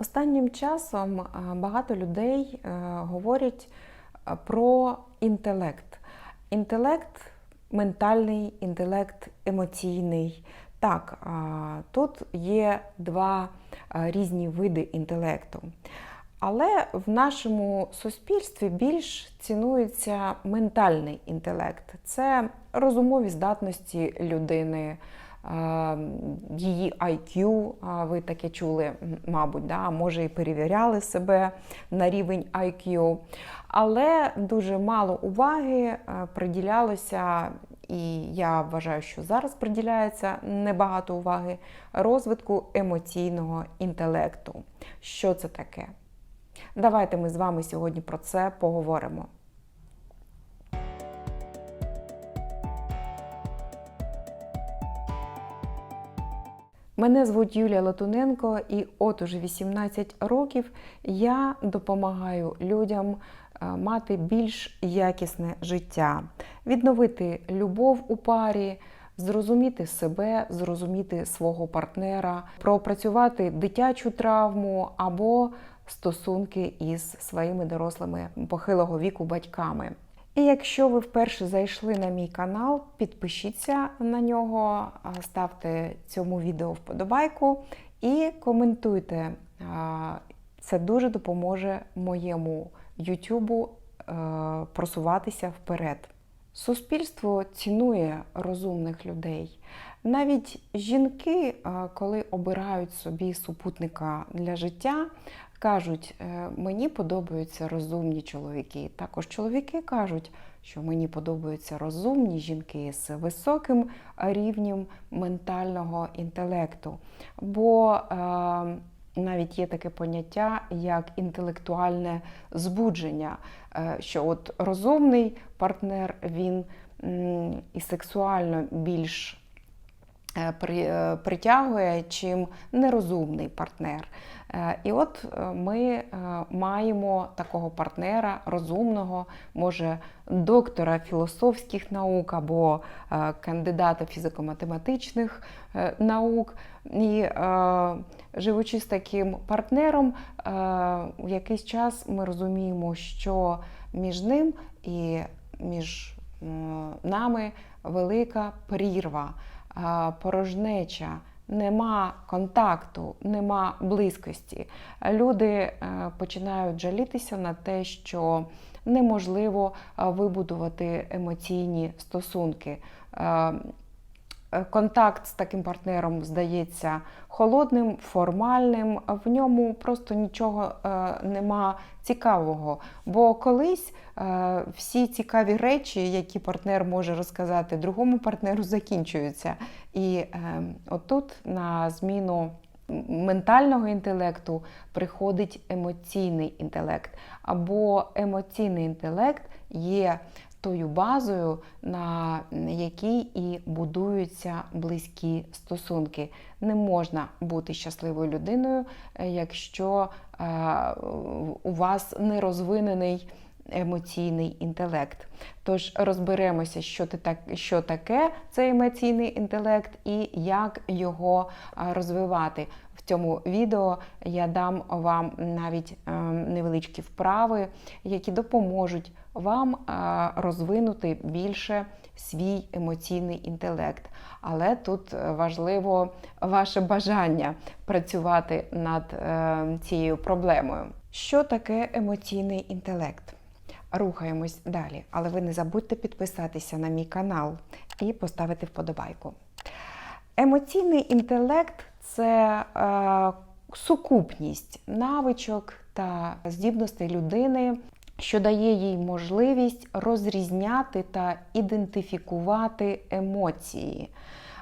Останнім часом е, багато людей е, говорять е, про інтелект. Інтелект ментальний, інтелект емоційний. Так, тут є два різні види інтелекту. Але в нашому суспільстві більш цінується ментальний інтелект. Це розумові здатності людини, її IQ, ви таке чули, мабуть, да? може і перевіряли себе на рівень IQ. Але дуже мало уваги е, приділялося, і я вважаю, що зараз приділяється небагато уваги розвитку емоційного інтелекту. Що це таке? Давайте ми з вами сьогодні про це поговоримо. Мене звуть Юлія Латуненко, і от уже 18 років я допомагаю людям е, мати більш якісне життя, відновити любов у парі, зрозуміти себе, зрозуміти свого партнера, пропрацювати дитячу травму або стосунки із своїми дорослими похилого віку батьками. І якщо ви вперше зайшли на мій канал, підпишіться на нього, ставте цьому відео вподобайку і коментуйте. Це дуже допоможе моєму Ютубу е, просуватися вперед. Суспільство цінує розумних людей. Навіть жінки, коли обирають собі супутника для життя, кажуть, «Е, мені подобаються розумні чоловіки. Також чоловіки кажуть, що мені подобаються розумні жінки з високим рівнем ментального інтелекту. Бо е, навіть є таке поняття, як інтелектуальне збудження, е, що от розумний партнер він і сексуально більш притягує, чим нерозумний партнер. Е, І от е, ми е, маємо такого партнера розумного, може доктора філософських наук або е, кандидата фізико-математичних е, наук. І е, живучи з таким партнером, е, в якийсь час ми розуміємо, що між ним і між е, нами велика прірва, е, порожнеча. Нема контакту, нема близькості. Люди е, починають жалітися на те, що неможливо е, вибудувати емоційні стосунки. Е, Контакт з таким партнером здається холодним, формальним, в ньому просто нічого е, нема цікавого. Бо колись е, всі цікаві речі, які партнер може розказати другому партнеру, закінчуються. І отут на зміну ментального інтелекту приходить емоційний інтелект. Або емоційний інтелект є тою базою, на якій і будуються близькі стосунки. Не можна бути щасливою людиною, е, якщо е, у вас не розвинений емоційний інтелект. Тож розберемося, що, ти так, що таке цей емоційний інтелект і як його розвивати. В цьому відео я дам вам навіть е, невеличкі вправи, які допоможуть вам розвинути більше свій емоційний інтелект. Але тут важливо ваше бажання працювати над е, цією проблемою. Що таке емоційний інтелект? Рухаємось далі, але ви не забудьте підписатися на мій канал і поставити вподобайку. Емоційний інтелект це е, сукупність навичок та здібностей людини, що дає їй можливість розрізняти та ідентифікувати емоції,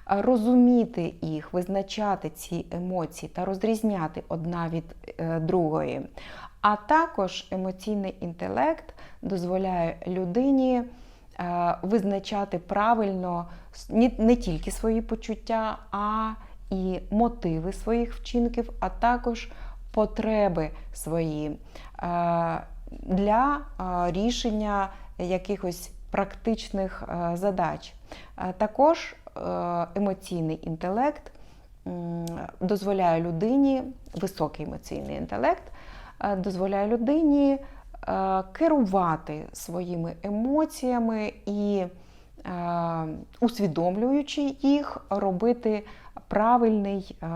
розуміти їх, визначати ці емоції та розрізняти одна від е, другої. А також емоційний інтелект дозволяє людині е, визначати правильно не тільки свої почуття, а і мотиви своїх вчинків, а також потреби свої е, для е, рішення якихось практичних задач. Також емоційний інтелект дозволяє людині, високий емоційний інтелект, дозволяє людині е, керувати своїми емоціями і, е, усвідомлюючи їх, робити правильний е,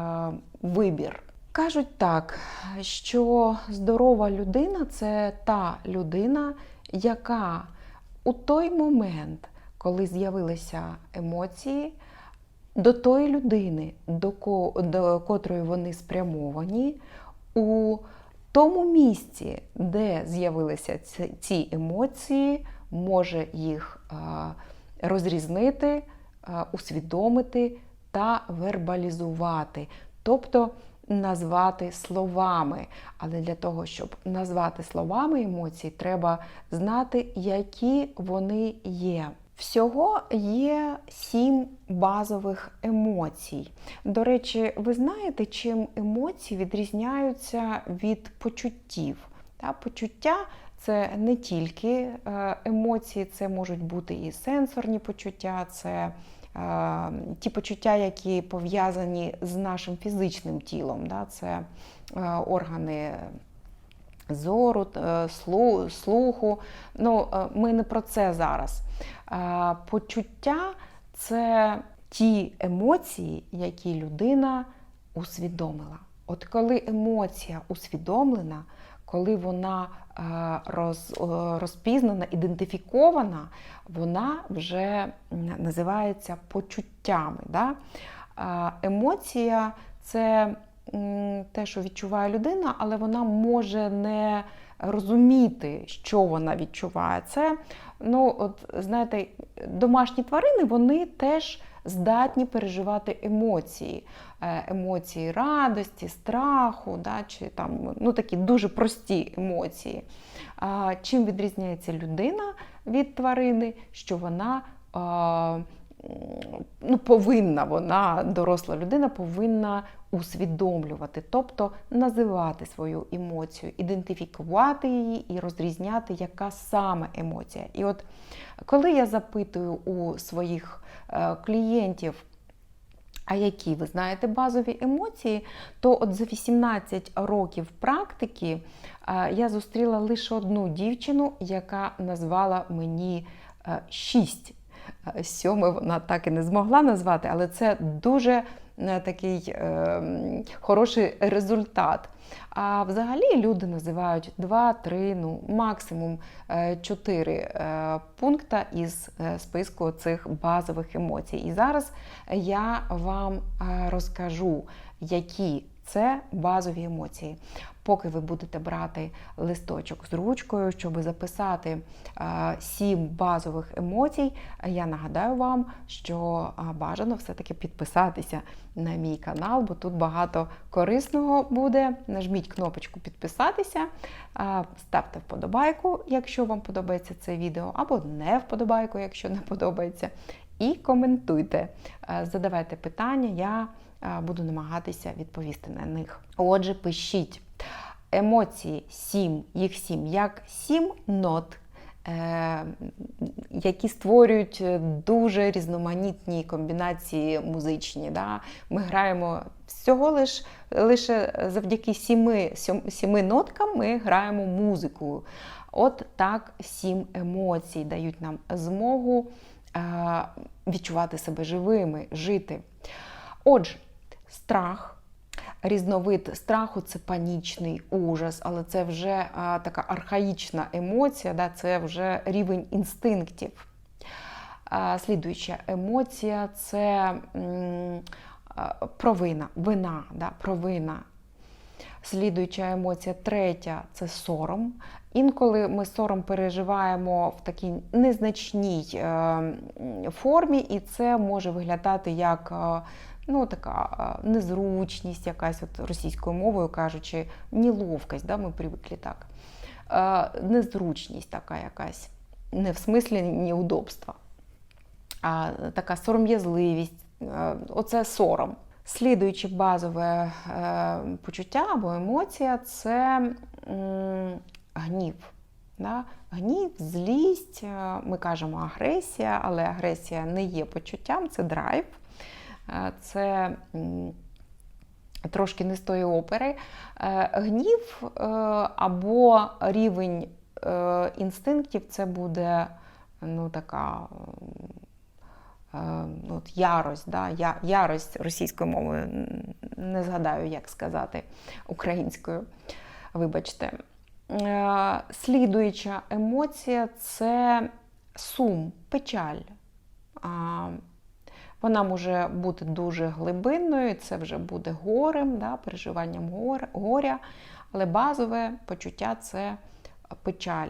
вибір. Кажуть так, що здорова людина це та людина, яка у той момент, коли з'явилися емоції, до тої людини, до, ко, до котрої вони спрямовані, у тому місці, де з'явилися ці, ці емоції, може їх розрізнити, усвідомити та вербалізувати, тобто назвати словами. Але для того, щоб назвати словами емоції, треба знати, які вони є. Всього є сім базових емоцій. До речі, ви знаєте, чим емоції відрізняються від почуттів? Та, Почуття це не тільки е, емоції, це можуть бути і сенсорні почуття, це е, ті почуття, які пов'язані з нашим фізичним тілом. Да? Це е, органи зору, слуху. Ну, Ми не про це зараз. Почуття це ті емоції, які людина усвідомила. От коли емоція усвідомлена, коли вона роз, розпізнана, ідентифікована, вона вже називається почуттями. Да? Емоція це те, що відчуває людина, але вона може не розуміти, що вона відчуває. Це, ну, от, знаєте, домашні тварини вони теж здатні переживати емоції, е, емоції радості, страху, да, чи там, ну, такі дуже прості емоції. Чим відрізняється людина від тварини, що вона ну, повинна вона, доросла людина, повинна усвідомлювати, тобто називати свою емоцію, ідентифікувати її і розрізняти, яка саме емоція. І от коли я запитую у своїх е, клієнтів, а які ви знаєте базові емоції, то от за 18 років практики е, я зустріла лише одну дівчину, яка назвала мені 6 сьоме вона так і не змогла назвати, але це дуже е, такий е, хороший результат. А взагалі люди називають 2-3, ну максимум 4 е, пункта із е, списку цих базових емоцій. І зараз я вам розкажу, які це базові емоції. Поки ви будете брати листочок з ручкою, щоб записати сім базових емоцій, я нагадаю вам, що бажано все-таки підписатися на мій канал, бо тут багато корисного буде. Нажміть кнопочку підписатися, ставте вподобайку, якщо вам подобається це відео, або не вподобайку, якщо не подобається. І коментуйте, задавайте питання. я буду намагатися відповісти на них. Отже, пишіть емоції сім, їх сім, як сім нот. Е, які створюють дуже різноманітні комбінації музичні. Да? Ми граємо всього лиш, лише завдяки сіми, сіми ноткам ми граємо музику. От так сім емоцій дають нам змогу е, відчувати себе живими, жити. Отже, страх. Різновид страху це панічний ужас, але це вже а, така архаїчна емоція, да, це вже рівень інстинктів. А, Слідуюча емоція це м, провина, вина, да, провина. Слідуюча емоція, третя це сором. Інколи ми сором переживаємо в такій незначній е, формі, і це може виглядати як е, ну, така незручність, якась от російською мовою кажучи, неловкость, да, ми привикли так. Незручність така якась, не в смислі неудобства, а така сором'язливість, оце сором. Слідуючи базове е, почуття або емоція це гнів. Да? Гнів, злість, е, ми кажемо агресія, але агресія не є почуттям, це драйв. Е, це трошки не з тої опери. Е, Гнів е, або рівень інстинктів це буде ну, така ну, от ярость, да? ярость російською мовою, не згадаю, як сказати українською. Вибачте. Слідуюча емоція це сум, печаль. Вона може бути дуже глибинною, це вже буде горем, да, переживанням гор- горя, але базове почуття це печаль.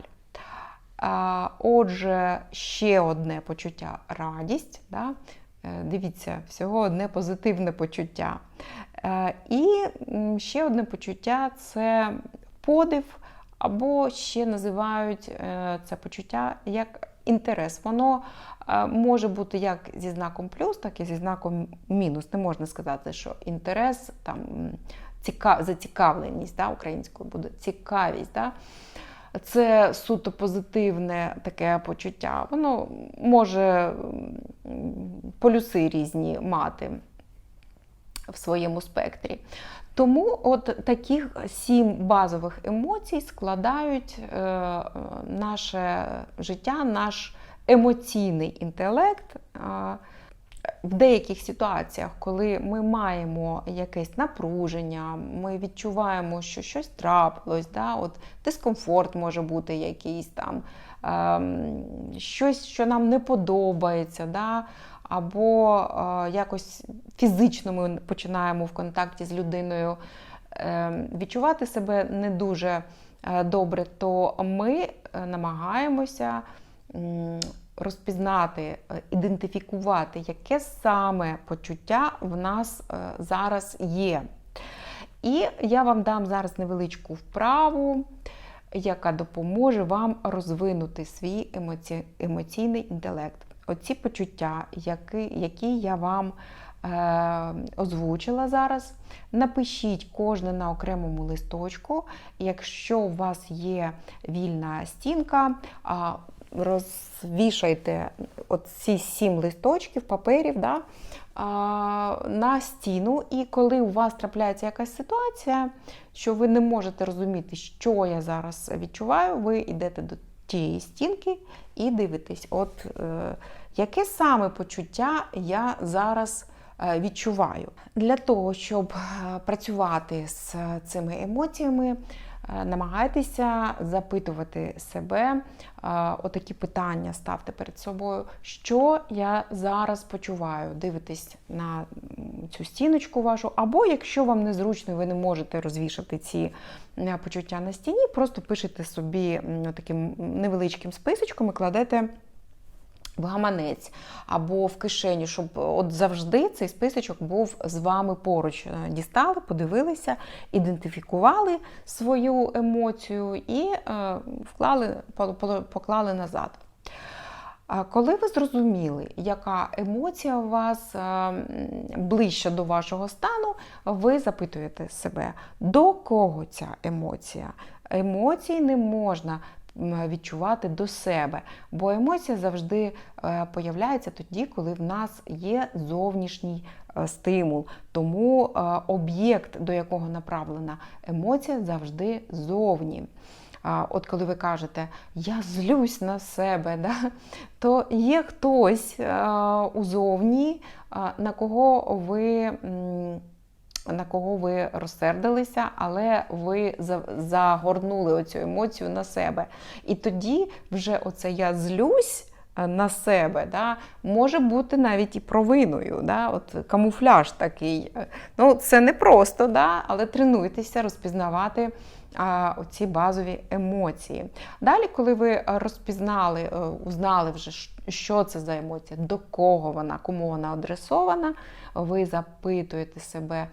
Отже, ще одне почуття радість. Да? Е, Дивіться, всього одне позитивне почуття. Е, І ще одне почуття це подив, або ще називають е, це почуття як інтерес. Воно е, може бути як зі знаком плюс, так і зі знаком мінус. Не можна сказати, що інтерес там м, ціка- зацікавленість да, українською буде цікавість. Да? Це суто позитивне таке почуття. Воно може полюси різні мати в своєму спектрі. Тому от таких сім базових емоцій складають е, е, наше життя, наш емоційний інтелект. Е, в деяких ситуаціях, коли ми маємо якесь напруження, ми відчуваємо, що щось трапилось, да, от дискомфорт може бути якийсь там, ем, щось, що нам не подобається, да, або е, якось фізично ми починаємо в контакті з людиною е, відчувати себе не дуже е, добре, то ми е, намагаємося. розпізнати, е, ідентифікувати, яке саме почуття в нас зараз є. І я вам дам зараз невеличку вправу, яка допоможе вам розвинути свій емоці... емоційний інтелект. Оці почуття, які, які я вам е, озвучила зараз, напишіть кожне на окремому листочку. Якщо у вас є вільна стінка, розвішайте ці сім листочків, паперів да, на стіну. І коли у вас трапляється якась ситуація, що ви не можете розуміти, що я зараз відчуваю, ви йдете до тієї стінки і дивитесь, от е, яке саме почуття я зараз е, відчуваю. Для того, щоб е, працювати з цими емоціями, е, намагайтеся запитувати себе е, отакі питання, ставте перед собою, що я зараз почуваю. Дивитесь на цю стіночку вашу, або якщо вам незручно, ви не можете розвішати ці е, почуття на стіні, просто пишете собі таким невеличким списочком і кладете в гаманець або в кишені, щоб от завжди цей списочок був з вами поруч. Е, Дістали, подивилися, ідентифікували свою емоцію і е, вклали, по- по- поклали назад. Коли ви зрозуміли, яка емоція у вас е, м, ближча до вашого стану, ви запитуєте себе, до кого ця емоція? Емоції не можна відчувати до себе, бо емоція завжди е, появляється тоді, коли в нас є зовнішній е, стимул. Тому е, об'єкт, до якого направлена емоція, завжди зовні. От коли ви кажете, я злюсь на себе, да, то є хтось узовні, на кого ви. На кого ви розсердилися, але ви за- загорнули оцю емоцію на себе. І тоді вже оце я злюсь на себе, да, може бути навіть і провиною. Да, от камуфляж такий. Ну, це не просто, да, але тренуйтеся розпізнавати оці базові емоції. Далі, коли ви розпізнали, е, узнали вже, що це за емоція, до кого вона, кому вона адресована, ви запитуєте себе,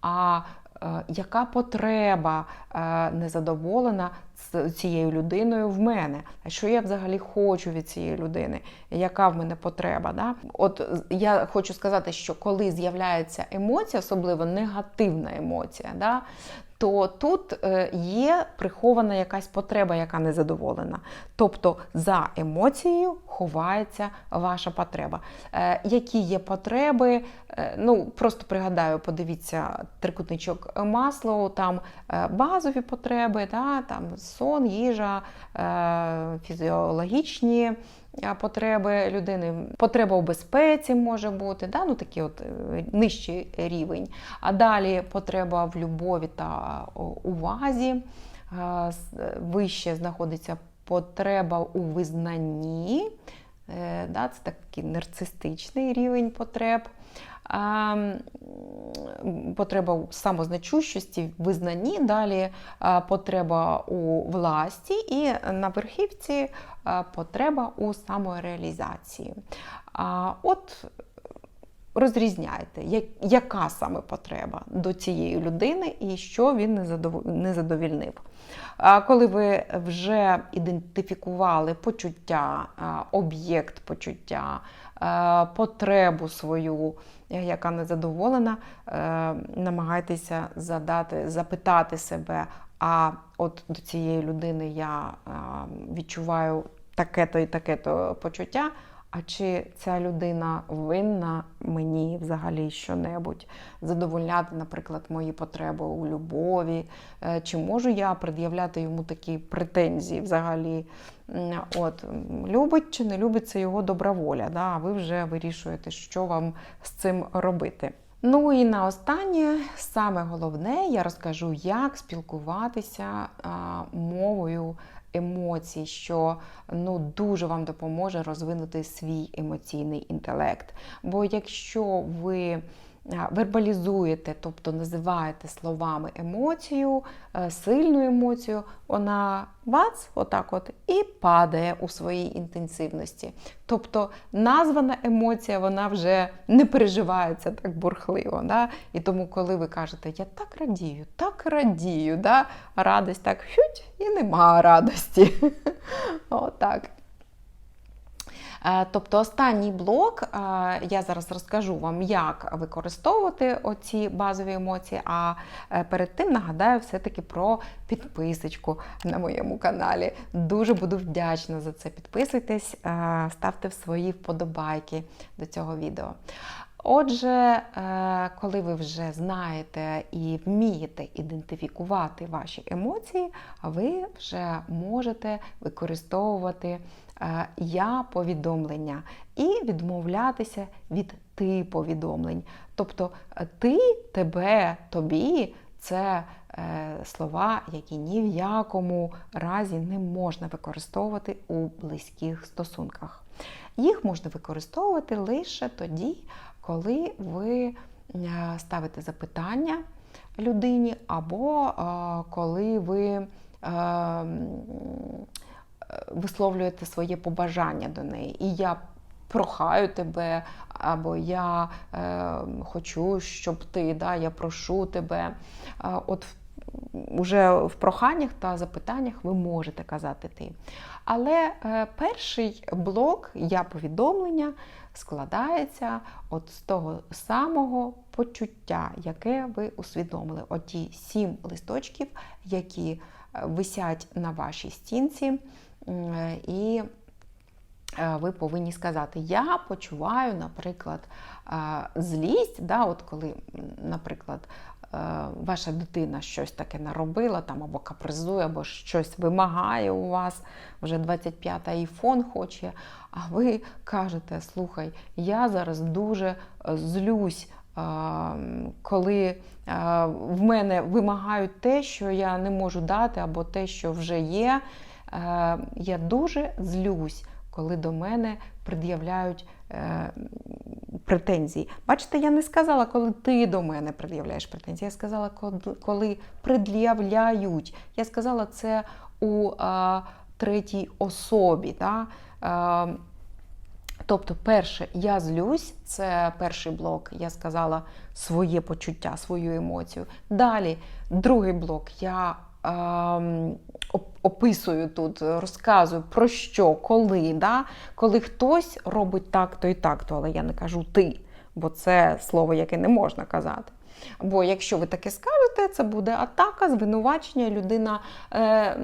а е, яка потреба е, незадоволена цією людиною в мене? А що я взагалі хочу від цієї людини? Яка в мене потреба? Да? От я хочу сказати, що коли з'являється емоція, особливо негативна емоція, да, то тут е, є прихована якась потреба, яка не задоволена. Тобто за емоцією ховається ваша потреба. Е, Які є потреби? Е, Ну, просто пригадаю, подивіться трикутничок Маслоу, там базові потреби, да, там сон, їжа, фізіологічні потреби людини, потреба у безпеці може бути, да, ну такий от е, нижчий рівень. А далі потреба в любові та увазі. Е, Вище знаходиться потреба у визнанні. Е, Да, це такий нарцистичний рівень потреб. Потреба у самозначущості, визнанні, далі потреба у власті, і на верхівці потреба у самореалізації. От розрізняйте, яка саме потреба до цієї людини і що він не задовільнив. Коли ви вже ідентифікували почуття, об'єкт почуття, потребу свою, яка не задоволена, е, намагайтеся задати, запитати себе, а от до цієї людини я відчуваю таке-то і таке-то почуття. А чи ця людина винна мені взагалі щонебудь задовольняти, наприклад, мої потреби у любові? Е, Чи можу я пред'являти йому такі претензії взагалі? От, любить чи не любить це його добра воля, да? а ви вже вирішуєте, що вам з цим робити. Ну і на останнє, саме головне, я розкажу, як спілкуватися а, мовою емоцій, що ну, дуже вам допоможе розвинути свій емоційний інтелект. Бо якщо ви вербалізуєте, тобто називаєте словами емоцію, е, сильну емоцію, вона бац, отак от і падає у своїй інтенсивності. Тобто названа емоція, вона вже не переживається так бурхливо. Да? І тому, коли ви кажете, я так радію, так радію, да? радость так хють і нема радості. Отак. Е, Тобто останній блок, е, я зараз розкажу вам, як використовувати оці базові емоції, а е, перед тим нагадаю все-таки про підписочку на моєму каналі. Дуже буду вдячна за це. Підписуйтесь, ставте свої вподобайки до цього відео. Отже, коли ви вже знаєте і вмієте ідентифікувати ваші емоції, ви вже можете використовувати я повідомлення і відмовлятися від ти повідомлень. Тобто е, ти, тебе, тобі це е, слова, які ні в якому разі не можна використовувати у близьких стосунках. Їх можна використовувати лише тоді, коли ви е, ставите запитання людині, або е, коли ви е, висловлюєте своє побажання до неї. І я прохаю тебе, або я е, хочу, щоб ти, да, я прошу тебе. Е, От в- уже в проханнях та запитаннях ви можете казати ти. Але е, перший блок я повідомлення складається от з того самого почуття, яке ви усвідомили. Оті сім листочків, які е, висять на вашій стінці, і е, ви повинні сказати: Я почуваю, наприклад, е, злість, да, от коли, наприклад, е, ваша дитина щось таке наробила, там або капризує, або щось вимагає у вас, вже 25-й айфон хоче, а ви кажете: слухай, я зараз дуже е, злюсь. е, Коли е, в мене вимагають те, що я не можу дати, або те, що вже є, Е, я дуже злюсь, коли до мене пред'являють е, претензії. Бачите, я не сказала, коли ти до мене пред'являєш претензії. Я сказала, коли пред'являють. Я сказала це у е, третій особі. Е, Тобто, перше, я злюсь, це перший блок, я сказала своє почуття, свою емоцію. Далі, другий блок, я оп- описую тут, розказую про що, коли, да? коли хтось робить так-то і так-то, але я не кажу ти, бо це слово, яке не можна казати. Бо якщо ви таке скажете, це буде атака, звинувачення. Людина е,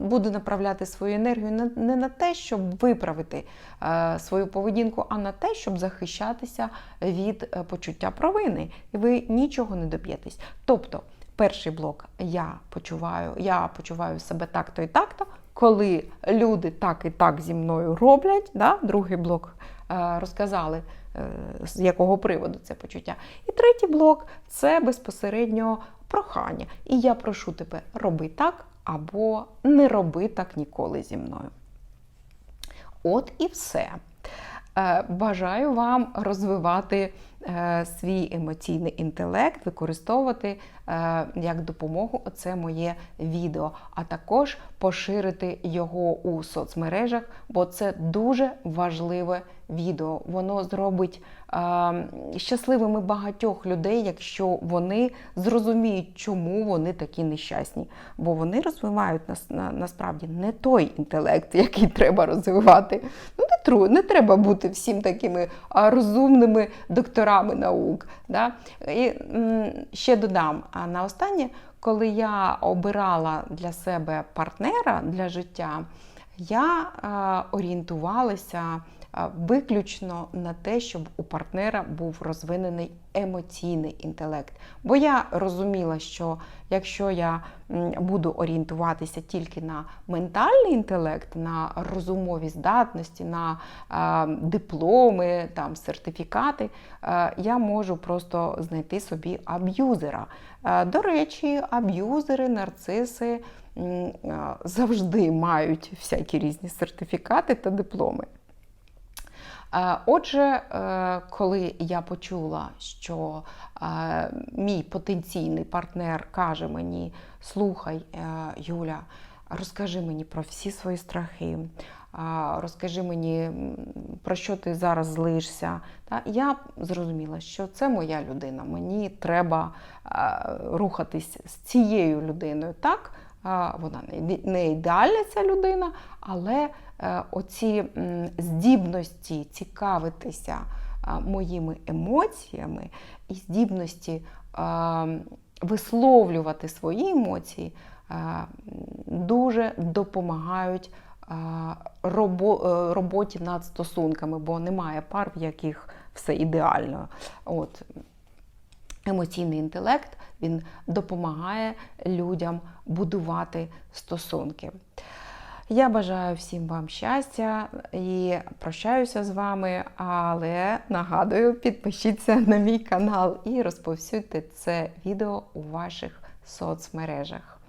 буде направляти свою енергію не, не на те, щоб виправити е, свою поведінку, а на те, щоб захищатися від е, почуття провини. І ви нічого не доб'єтесь. Тобто, перший блок я почуваю, я почуваю себе так-то і так-то. Коли люди так і так зі мною роблять, да? другий блок е, розказали, е, з якого приводу це почуття. І третій блок це безпосередньо прохання. І я прошу тебе, роби так або не роби так ніколи зі мною. От і все. Е, Бажаю вам розвивати свій емоційний інтелект, використовувати е, як допомогу оце моє відео, а також поширити його у соцмережах, бо це дуже важливе відео. Воно зробить е, щасливими багатьох людей, якщо вони зрозуміють, чому вони такі нещасні. Бо вони розвивають нас, насправді не той інтелект, який треба розвивати. Ну, не, тру, не треба бути всім такими розумними докторами наук. Да? І ще додам а на останнє, коли я обирала для себе партнера для життя, я орієнтувалася виключно на те, щоб у партнера був розвинений емоційний інтелект. Бо я розуміла, що якщо я буду орієнтуватися тільки на ментальний інтелект, на розумові здатності, на а, дипломи, там, сертифікати, а, я можу просто знайти собі аб'юзера. А, До речі, аб'юзери, нарциси завжди мають всякі різні сертифікати та дипломи. Е, Отже, е, коли я почула, що е, мій потенційний партнер каже мені: слухай, Юля, розкажи мені про всі свої страхи, розкажи мені, про що ти зараз злишся. Я зрозуміла, що це моя людина. Мені треба рухатись з цією людиною. Так, вона не ідеальна ця людина, але е, оці здібності цікавитися моїми емоціями і здібності висловлювати свої емоції дуже допомагають е, роботі над стосунками, бо немає пар, в яких все ідеально. От, емоційний інтелект він допомагає людям будувати стосунки. Я бажаю всім вам щастя і прощаюся з вами, але нагадую, підпишіться на мій канал і розповсюдьте це відео у ваших соцмережах.